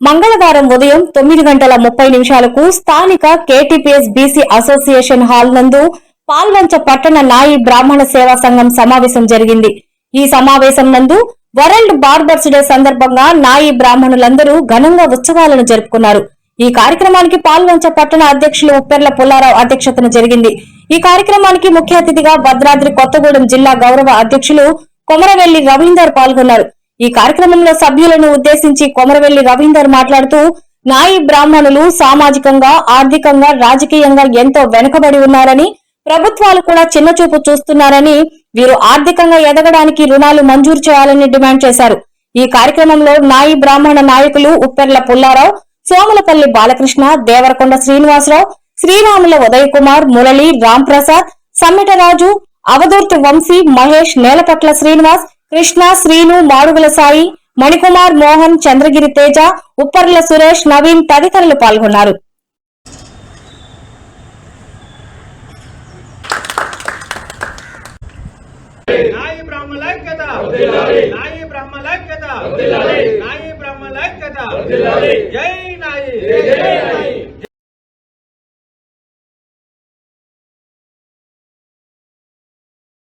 మంగళవారం ఉదయం తొమ్మిది గంటల ముప్పై నిమిషాలకు స్థానిక కేటీపీఎస్ బీసీ అసోసియేషన్ హాల్ నందు పాల్వంచ పట్టణ నాయి బ్రాహ్మణ సేవా సంఘం సమావేశం జరిగింది. ఈ సమావేశం నందు వరల్డ్ బార్బర్స్ డే సందర్భంగా నాయి బ్రాహ్మణులందరూ ఘనంగా ఉత్సవాలను జరుపుకున్నారు. ఈ కార్యక్రమానికి పాల్వంచ పట్టణ అధ్యక్షులు ఉప్పెర్ల పుల్లారావు అధ్యక్షతన జరిగింది. ఈ కార్యక్రమానికి ముఖ్య అతిథిగా భద్రాద్రి కొత్తగూడెం జిల్లా గౌరవ అధ్యక్షులు కొమరవెల్లి రవీందర్ పాల్గొన్నారు. ఈ కార్యక్రమంలో సభ్యులను ఉద్దేశించి కొమరవెల్లి రవీందర్ మాట్లాడుతూ నాయి బ్రాహ్మణులు సామాజికంగా ఆర్థికంగా రాజకీయంగా ఎంతో వెనుకబడి ఉన్నారని ప్రభుత్వాలు కూడా చిన్నచూపు చూస్తున్నారని వీరు ఆర్థికంగా ఎదగడానికి రుణాలు మంజూరు చేయాలని డిమాండ్ చేశారు. ఈ కార్యక్రమంలో నాయి బ్రాహ్మణ నాయకులు ఉప్పెర్ల పుల్లారావు సోములపల్లి బాలకృష్ణ దేవరకొండ శ్రీనివాసరావు శ్రీరాముల ఉదయ్ కుమార్ మురళి రాంప్రసాద్ సమ్మిటరాజు అవధూర్తి వంశీ మహేష్ నేలపట్ల శ్రీనివాస్ కృష్ణ శ్రీను మాడుగుల సాయి మణికుమార్ మోహన్ చంద్రగిరి తేజ ఉప్పర్ల సురేష్ నవీన్ తదితరులు పాల్గొన్నారు. జై నాయి